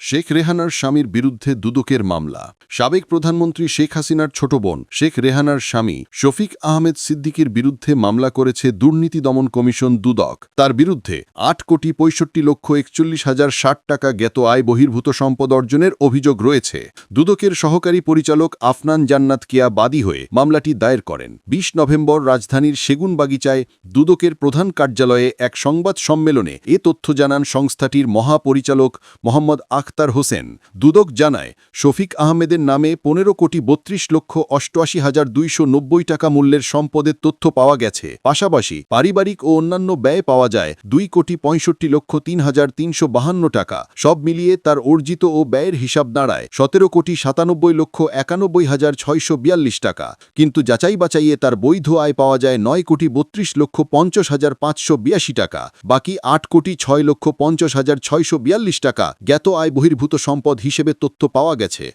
শেখ রেহানার স্বামীর বিরুদ্ধে দুদকের মামলা। সাবেক প্রধানমন্ত্রী শেখ হাসিনার ছোট বোন শেখ রেহানার স্বামী শফিক আহমেদ সিদ্দিকের বিরুদ্ধে মামলা করেছে দুর্নীতি দমন কমিশন দুদক। তার বিরুদ্ধে আট কোটি পঁয়ষট্টি লক্ষ একচল্লিশ হাজার ষাট টাকা জ্ঞাত আয় বহির্ভূত সম্পদ অর্জনের অভিযোগ রয়েছে। দুদকের সহকারী পরিচালক আফনান জান্নাত কিয়া বাদী হয়ে মামলাটি দায়ের করেন। বিশ নভেম্বর রাজধানীর সেগুনবাগিচায় দুদকের প্রধান কার্যালয়ে এক সংবাদ সম্মেলনে এ তথ্য জানান সংস্থাটির মহাপরিচালক মোহাম্মদ আখতার হোসেন। দুদক জানায়, শফিক আহমেদের নামে পনেরো কোটি বত্রিশ লক্ষ অষ্টআশি হাজার দুইশো টাকা মূল্যের সম্পদের তথ্য পাওয়া গেছে। পাশাপাশি পারিবারিক ও অন্যান্য ব্যয় পাওয়া যায় দুই কোটি পঁয়ষট্টি লক্ষ তিন হাজার তিনশো বাহান্ন টাকা। সব মিলিয়ে তার অর্জিত ও ব্যয়ের হিসাব দাঁড়ায় সতেরো কোটি সাতানব্বই লক্ষ একানব্বই হাজার ছয়শো বিয়াল্লিশ টাকা। কিন্তু যাচাই বাচাইয়ে তার বৈধ আয় পাওয়া যায় নয় কোটি বত্রিশ লক্ষ পঞ্চাশ হাজার পাঁচশো বিয়াশি টাকা। বাকি আট কোটি ছয় লক্ষ পঞ্চাশ হাজার ছয়শো বিয়াল্লিশ টাকা জ্ঞাত আয় বহির্ভূত সম্পদ হিসেবে তথ্য পাওয়া গেছে।